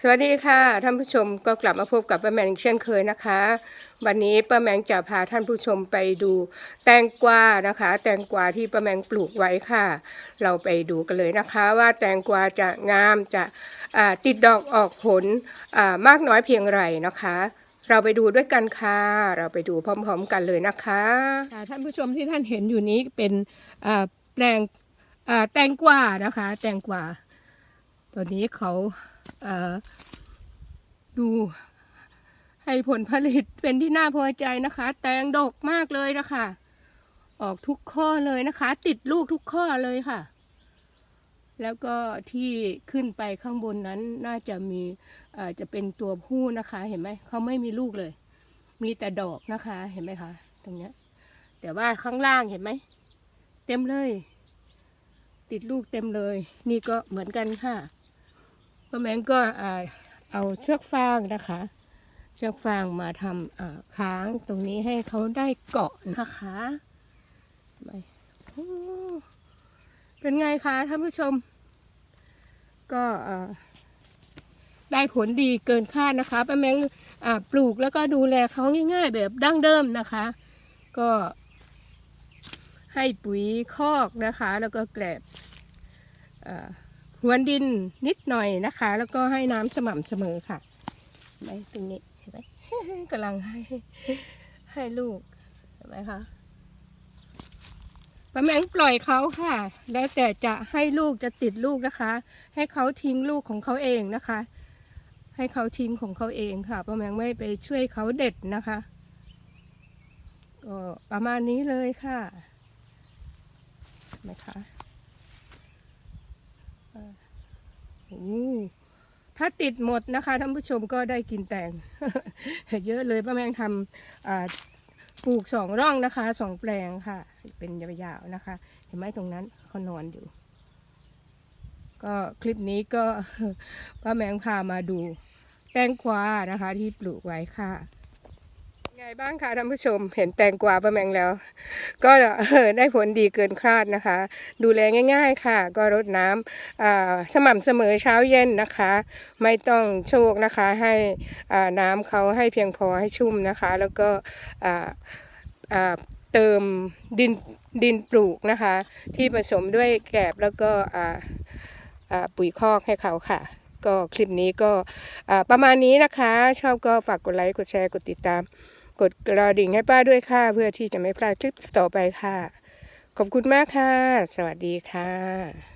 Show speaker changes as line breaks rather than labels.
สวัสดีค่ะท่านผู้ชมก็กลับมาพบกับป้าแมงเช่นเคยนะคะ วันนี้ป้าแมงจะพาท่านผู้ชมไปดูแตงกวานะคะ แตงกวาที่ป้าแมงปลูกไว้ค่ะ เราไปดูกันเลยนะคะ ว่าแตงกวาจะงามจะติดดอกออกผลมากน้อยเพียงไรนะคะ เราไปดูด้วยกันค่ะ เราไปดูพร้อม ๆ กันเลยนะคะท่านผู้ชมที่ท่านเห็นอยู่นี้เป็นแปลงแตงกวานะคะ แตงกวา ตัวนี้เขาเดูให้ผลผลิตเป็นที่น่าพอใจนะคะ แตงดกมากเลยนะคะ ออกทุกข้อเลยนะคะ ติดลูกทุกข้อเลยค่ะ แล้วก็ที่ขึ้นไปข้างบนนั้นน่าจะมีเอ่อจะเป็นตัวผู้นะคะ เห็นไหมเขาไม่มีลูกเลย มีแต่ดอกนะคะเห็นไหมคะตรงเนี้ย แต่ว่าข้างล่างเห็นไหมเต็มเลย ติดลูกเต็มเลย นี่ก็เหมือนกันค่ะ ป้าแมงก็เอาเชือกฟางนะคะ เชือกฟางมาทำค้างตรงนี้ให้เขาได้เกาะนะคะไปเป็นไงคะท่านผู้ชม ก็ได้ผลดีเกินคาดนะคะป้าแมงปลูกแล้วก็ดูแลเขาง่ายๆ แบบดั้งเดิมนะคะ ก็ให้ปุ๋ยคอกนะคะ แล้วก็แกลบอ่า พรวนดินนิดหน่อยนะคะ แล้วก็ให้น้ำสม่ำเสมอค่ะเห็นไหมตรงนี้เห็นไหมกำลังให้ให้ลูกเห็นไหมคะป้าแมงปล่อยเขาค่ะ แล้วแต่จะให้ลูกจะติดลูกนะคะ ให้เขาทิ้งลูกของเขาเองนะคะ ให้เขาทิ้งของเขาเองค่ะป้าแมงไม่ไปช่วยเขาเด็ดนะคะก็ประมาณนี้เลยค่ะเห็นไหมคะ โอ้ถ้าติดหมดนะคะท่านผู้ชมก็ได้กินแตงเยอะเลยป้าแมงทำปลูกสองร่องนะคะสองแปลงค่ะ เป็นยาวๆนะคะ เห็นไหมตรงนั้นเขานอนอยู่ ก็คลิปนี้ก็ป้าแมงพามาดูแตงกวานะคะ ที่ปลูกไว้ค่ะ ไงบ้างคะท่านผู้ชมเห็นแตงกวาป้าแมงแล้ว ก็ได้ผลดีเกินคาดนะคะ ดูแลง่าย ๆค่ะ ก็รดน้ำสม่ำเสมอเช้าเย็นนะคะ ไม่ต้องโชกนะคะให้น้ำเขาให้เพียงพอให้ชุ่มนะคะ แล้วก็เติมดินดินปลูกนะคะ ที่ผสมด้วยแกลบแล้วก็ปุ๋ยคอกให้เขาค่ะก็คลิปนี้ก็ประมาณนี้นะคะ ชอบก็ฝากกดไลค์ กดแชร์ กดติดตาม กดกระดิ่งให้ป้าด้วยค่ะ เพื่อที่จะไม่พลาดคลิปต่อไปค่ะ ขอบคุณมากค่ะ สวัสดีค่ะ